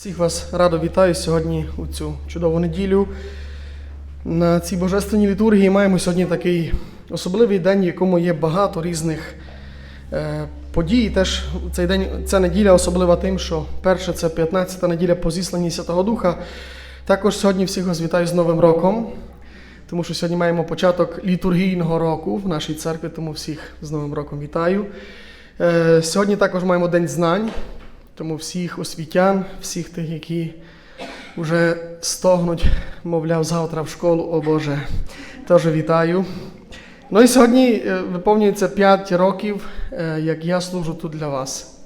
Всіх вас радо вітаю сьогодні у цю чудову неділю. На цій божественній літургії маємо сьогодні такий особливий день, в якому є багато різних е, подій. Теж цей день, ця неділя особлива тим, що перше це 15-та неділя по зісланні Святого Духа. Також сьогодні всіх вас вітаю з Новим роком, тому що сьогодні маємо початок літургійного року в нашій церкві, тому всіх з Новим роком вітаю. Е, Сьогодні також маємо День знань, тому всіх освітян, всіх тих, які вже стогнуть, мовляв, завтра в школу, о Боже, теж вітаю. Ну і сьогодні е, виповнюється 5 років, е, як я служу тут для вас.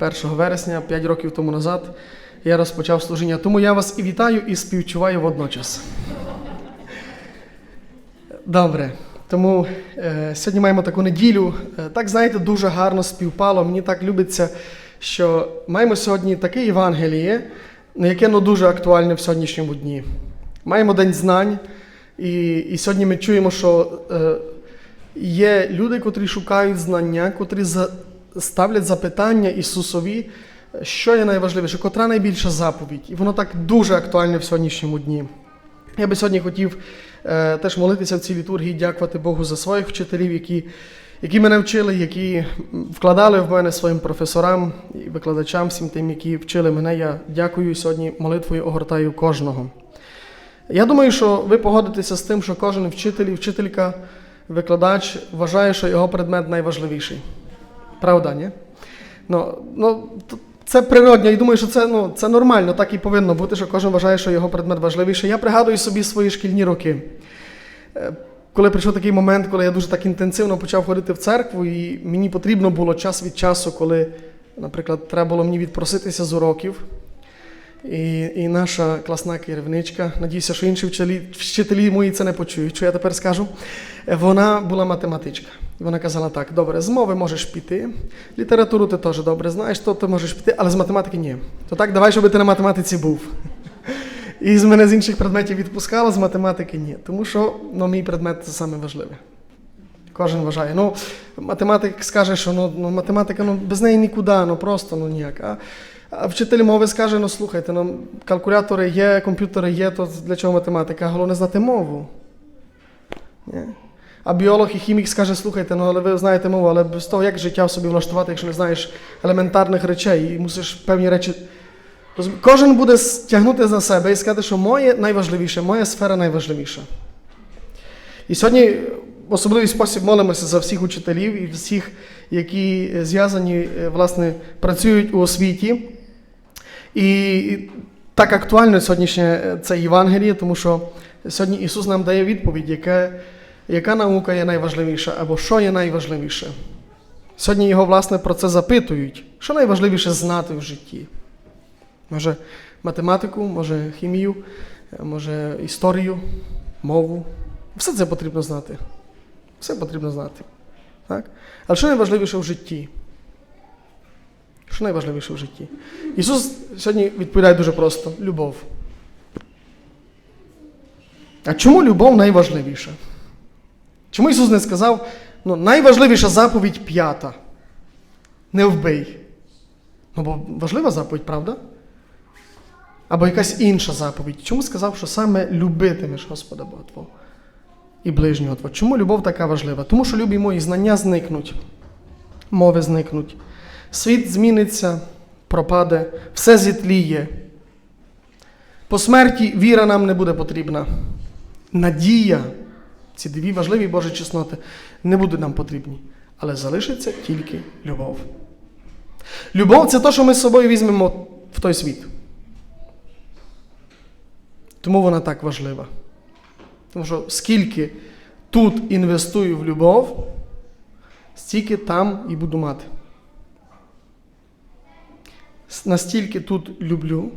1 вересня, 5 років тому назад, я розпочав служіння. Тому я вас і вітаю, і співчуваю водночас. Добре. Тому е, сьогодні маємо таку неділю. Е, так, знаєте, дуже гарно співпало. Мені так любиться, що маємо сьогодні таке Євангеліє, яке ну, дуже актуальне в сьогоднішньому дні. Маємо День знань, і, і сьогодні ми чуємо, що е, є люди, котрі шукають знання, котрі за, ставлять запитання Ісусові, що є найважливіше, котра найбільша заповідь. І воно так дуже актуальне в сьогоднішньому дні. Я би сьогодні хотів е, теж молитися в цій літургії, дякувати Богу за своїх вчителів, які, які мене вчили, які вкладали в мене своїм професорам і викладачам, всім тим, які вчили мене. Я дякую сьогодні молитвою огортаю кожного. Я думаю, що ви погодитеся з тим, що кожен вчитель і вчителька, викладач вважає, що його предмет найважливіший. Правда, ні? Ну, ну, це природньо, і думаю, що це, ну, це нормально, так і повинно бути, що кожен вважає, що його предмет важливіший. Я пригадую собі свої шкільні роки. Коли прийшов такий момент, коли я дуже так інтенсивно почав ходити в церкву, і мені потрібно було час від часу, коли, наприклад, треба було мені відпроситися з уроків. І, і наша класна керівничка, надіюся, що інші вчителі, вчителі мої це не почують, що я тепер скажу. Вона була математичка. І вона казала так: добре, з мови можеш піти, літературу ти теж добре знаєш, то ти можеш піти, але з математики ні. То так, давай, щоб ти на математиці був. І з мене з інших предметів відпускала, з математики ні. Тому що ну, мій предмет це саме важливе. Кожен вважає. Ну, математик скаже, що ну, ну, математика ну, без неї нікуди, ну просто ну ніяк. А, а вчитель мови скаже: ну слухайте, ну, калькулятори є, комп'ютери є, то для чого математика? Головне знати мову. Ні? А біолог і хімік скаже, слухайте, ну але ви знаєте мову, але без того, як життя собі влаштувати, якщо не знаєш елементарних речей і мусиш певні речі. Кожен буде стягнути за себе і сказати, що моє найважливіше, моя сфера найважливіша. І сьогодні в особливий спосіб молимося за всіх учителів і всіх, які зв'язані, е, власне, працюють у освіті. І так актуально сьогоднішнє е, це Євангеліє, тому що сьогодні Ісус нам дає відповідь, яка, яка наука є найважливіша або що є найважливіше. Сьогодні його, власне, про це запитують, що найважливіше знати в житті. Може, математику, може хімію, може історію, мову. Все це потрібно знати. Все потрібно знати. Так? Але що найважливіше в житті? Що найважливіше в житті? Ісус сьогодні відповідає дуже просто: любов. А чому любов найважливіша? Чому Ісус не сказав, ну, найважливіша заповідь п'ята? Не вбий. Ну, бо важлива заповідь, правда? Або якась інша заповідь. Чому сказав, що саме любитимеш Господа Бога Твого і ближнього Твого? Чому любов така важлива? Тому що любі мої знання зникнуть, мови зникнуть, світ зміниться, пропаде, все зітліє. По смерті віра нам не буде потрібна. Надія, ці дві важливі Божі чесноти, не будуть нам потрібні, але залишиться тільки любов. Любов це те, що ми з собою візьмемо в той світ. Тому вона так важлива. Тому що скільки тут інвестую в любов, стільки там і буду мати. Настільки тут люблю,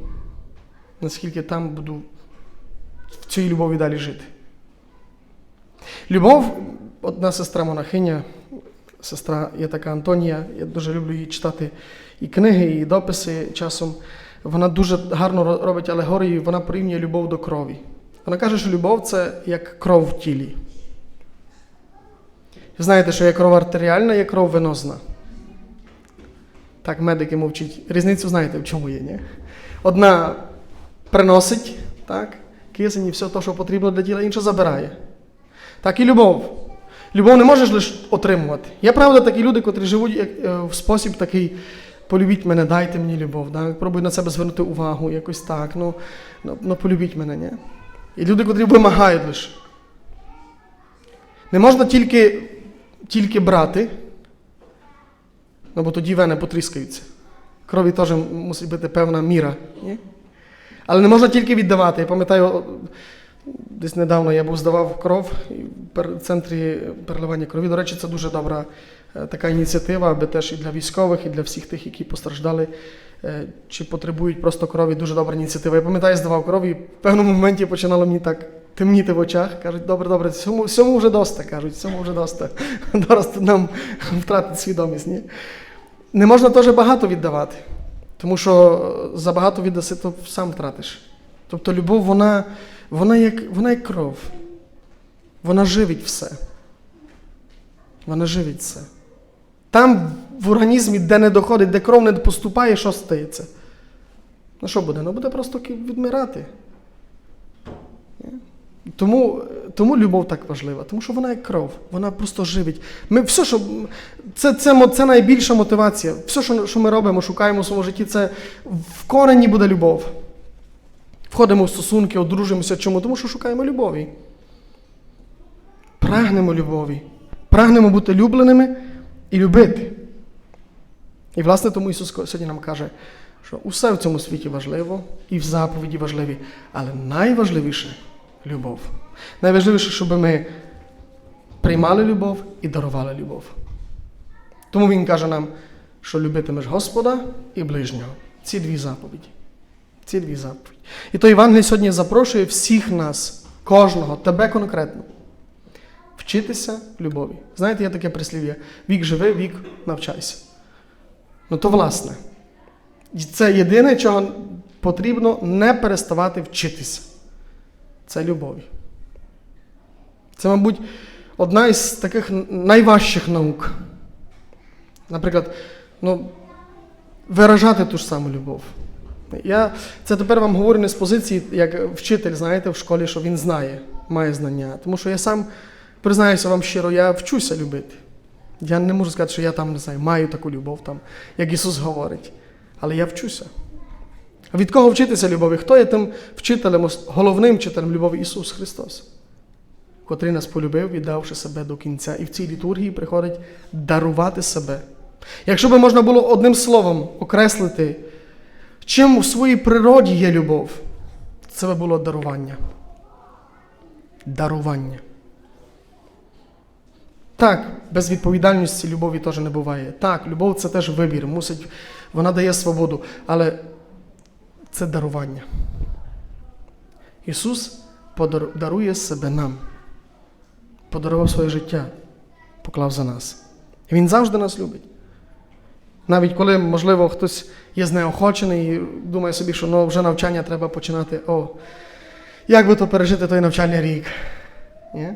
наскільки там буду в цій любові далі жити. Любов, одна сестра монахиня, сестра є така Антонія, я дуже люблю її читати і книги, і дописи часом. Вона дуже гарно робить алегорії, вона порівнює любов до крові. Вона каже, що любов це як кров в тілі. Знаєте, що є кров артеріальна, є кров венозна. Так, медики мовчать. Різницю знаєте, в чому є, ні? Одна приносить, так, кисень і все те, що потрібно для тіла, інша забирає. Так і любов. Любов не можеш лише отримувати. Є правда такі люди, котрі живуть е, в спосіб такий. Полюбіть мене, дайте мені любов. Да? Пробуй на себе звернути увагу, якось так. Ну, ну, ну полюбіть мене, ні? І люди, котрі вимагають лише. Не можна тільки, тільки брати, ну бо тоді вени потріскаються. Крові теж мусить бути певна міра. Ні? Але не можна тільки віддавати. Я пам'ятаю, десь недавно я був здавав кров в центрі переливання крові. До речі, це дуже добра така ініціатива, аби теж і для військових, і для всіх тих, які постраждали е, чи потребують просто крові. Дуже добра ініціатива. Я пам'ятаю, здавав кров, і в певному моменті починало мені так темніти в очах. Кажуть, добре, добре, всьому, всьому вже доста. Кажуть, всьому вже доста. Зараз нам втратити свідомість. Ні? Не можна теж багато віддавати, тому що забагато віддаси, то сам втратиш. Тобто любов, вона, вона, як, вона як кров. Вона живить все. Вона живить все. Там в організмі, де не доходить, де кров не поступає, що стається? Ну що буде? Ну буде просто відмирати. Тому, тому любов так важлива, тому що вона як кров, вона просто живить. Ми все, що, це, це, це найбільша мотивація. Все, що, що ми робимо, шукаємо в своєму житті, це в корені буде любов. Входимо в стосунки, одружимося. Чому? Тому що шукаємо любові. Прагнемо любові. Прагнемо бути любленими і любити. І, власне, тому Ісус сьогодні нам каже, що усе в цьому світі важливо, і в заповіді важливі, але найважливіше любов. Найважливіше, щоб ми приймали любов і дарували любов. Тому Він каже нам, що любитимеш Господа і ближнього. Ці дві заповіді. Ці дві заповіді. І то Євангелій сьогодні запрошує всіх нас, кожного, тебе конкретно, вчитися любові. Знаєте, є таке прислів'я: вік живи, вік навчайся. Ну то власне. Це єдине, чого потрібно не переставати вчитися. Це любові. Це, мабуть, одна із таких найважчих наук. Наприклад, ну, виражати ту ж саму любов. Я це тепер вам говорю не з позиції, як вчитель, знаєте, в школі, що він знає, має знання. Тому що я сам признаюся вам щиро, я вчуся любити. Я не можу сказати, що я там не знаю, маю таку любов, там, як Ісус говорить. Але я вчуся. А від кого вчитися любові? Хто є тим вчителем, головним вчителем любові Ісус Христос, котрий нас полюбив, віддавши себе до кінця. І в цій літургії приходить дарувати себе. Якщо би можна було одним словом окреслити, чим у своїй природі є любов, це би було дарування. Дарування. Так, без відповідальності любові теж не буває. Так, любов це теж вибір, мусить, вона дає свободу, але це дарування. Ісус подар- дарує себе нам, подарував своє життя, поклав за нас. Він завжди нас любить. Навіть коли, можливо, хтось є знеохочений і думає собі, що ну, вже навчання треба починати. О, як би то пережити той навчальний рік? Ні?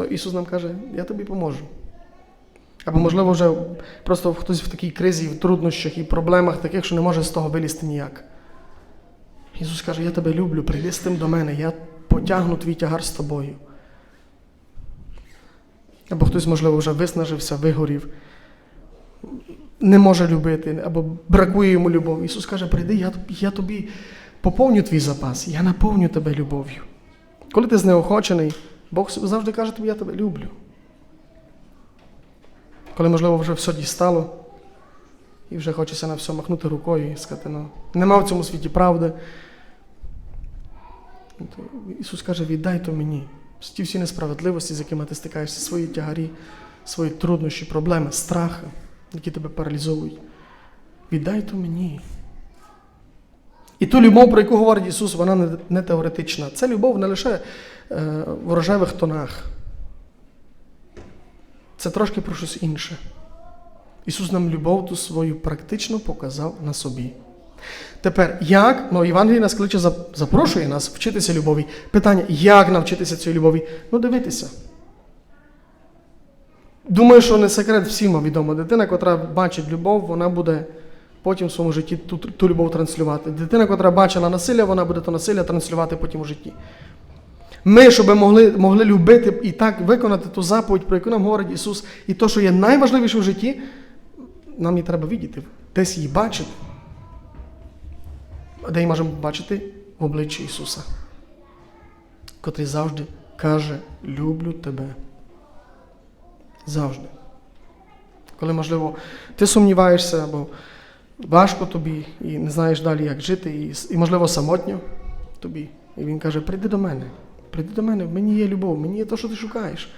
То Ісус нам каже, я тобі поможу. Або, можливо, вже просто хтось в такій кризі, в труднощах і проблемах таких, що не може з того вилізти ніяк. Ісус каже, я тебе люблю, прийди з тим до мене, я потягну твій тягар з тобою. Або хтось, можливо, вже виснажився, вигорів, не може любити, або бракує йому любові. Ісус каже, прийди, я, я тобі поповню твій запас, я наповню тебе любов'ю. Коли ти знеохочений, Бог завжди каже тобі, я тебе люблю. Коли, можливо, вже все дістало, і вже хочеться на все махнути рукою і сказати, ну, нема в цьому світі правди. То Ісус каже, віддай то мені. Ті всі несправедливості, з якими ти стикаєшся, свої тягарі, свої труднощі, проблеми, страхи, які тебе паралізовують. Віддай то мені. І ту любов, про яку говорить Ісус, вона не, теоретична. Це любов не лише в рожевих тонах. Це трошки про щось інше. Ісус нам любов ту свою практично показав на собі. Тепер, як, ну Євангелій нас кличе, запрошує нас вчитися любові. Питання, як навчитися цієї любові? Ну, дивитися. Думаю, що не секрет всім відомо. Дитина, котра бачить любов, вона буде потім в своєму житті ту, ту любов транслювати. Дитина, котра бачила насилля, вона буде то насилля транслювати потім у житті. Ми, щоб могли, могли любити і так виконати ту заповідь, про яку нам говорить Ісус, і то, що є найважливіше в житті, нам її треба видіти, десь її бачити. Де її можемо бачити? В обличчі Ісуса, котрий завжди каже: Люблю тебе. Завжди. Коли, можливо, ти сумніваєшся, або важко тобі і не знаєш далі, як жити, і, і можливо, самотньо тобі. І він каже: прийди до мене, прийди до мене, в мені є любов, мені є те, що ти шукаєш.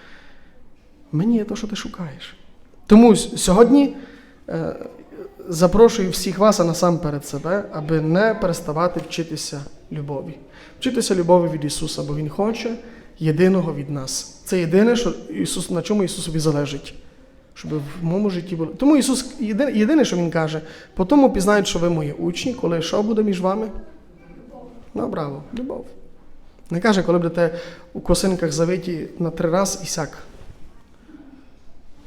Мені є те, що ти шукаєш. Тому сьогодні е, запрошую всіх вас, а насамперед себе, аби не переставати вчитися любові. Вчитися любові від Ісуса, бо Він хоче єдиного від нас. Це єдине, що Ісус, на чому Ісусові залежить. Щоб в моєму житті було. Тому Ісус єдине, єдине, що Він каже, по тому пізнають, що ви мої учні, коли що буде між вами? Ну, браво, любов. Не каже, коли будете у косинках завиті на три раз і сяк.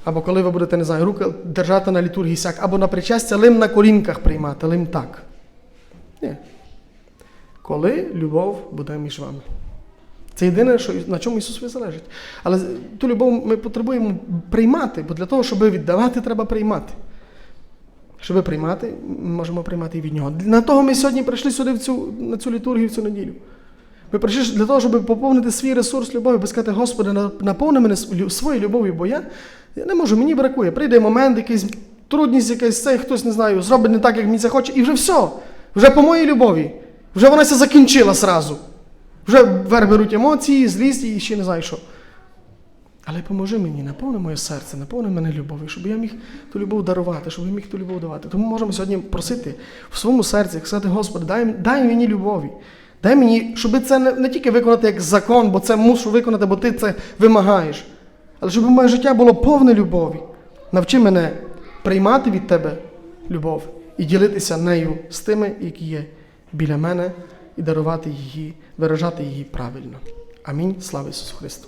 Або коли ви будете, не знаю, руки держати на літургії сяк, або на причастя лим на колінках приймати, лим так. Ні. Коли любов буде між вами. Це єдине, що, на чому Ісусові залежить. Але ту любов ми потребуємо приймати, бо для того, щоб віддавати, треба приймати. Щоб приймати, ми можемо приймати і від нього. На того ми сьогодні прийшли сюди в цю, на цю літургію в цю неділю. Ми прийшли для того, щоб поповнити свій ресурс любові, би сказати, Господи, наповни мене своєю любов'ю, бо я, я не можу, мені бракує. Прийде момент, якийсь трудність, якась цей, хтось не знаю, зробить не так, як мені це хоче, і вже все. Вже по моїй любові. Вже вона ся закінчила сразу. Вже вверх беруть емоції, злість і ще не знаю що. Але поможи мені, наповни моє серце, наповни мене любов'ю, щоб я міг ту любов дарувати, щоб я міг ту любов давати. Тому можемо сьогодні просити в своєму серці, сказати, Господи, дай, дай мені любові. Дай мені, щоб це не, не тільки виконати як закон, бо це мушу виконати, бо ти це вимагаєш. Але щоб моє життя було повне любові. Навчи мене приймати від тебе любов і ділитися нею з тими, які є біля мене, і дарувати її, виражати її правильно. Амінь. Слава Ісусу Христу!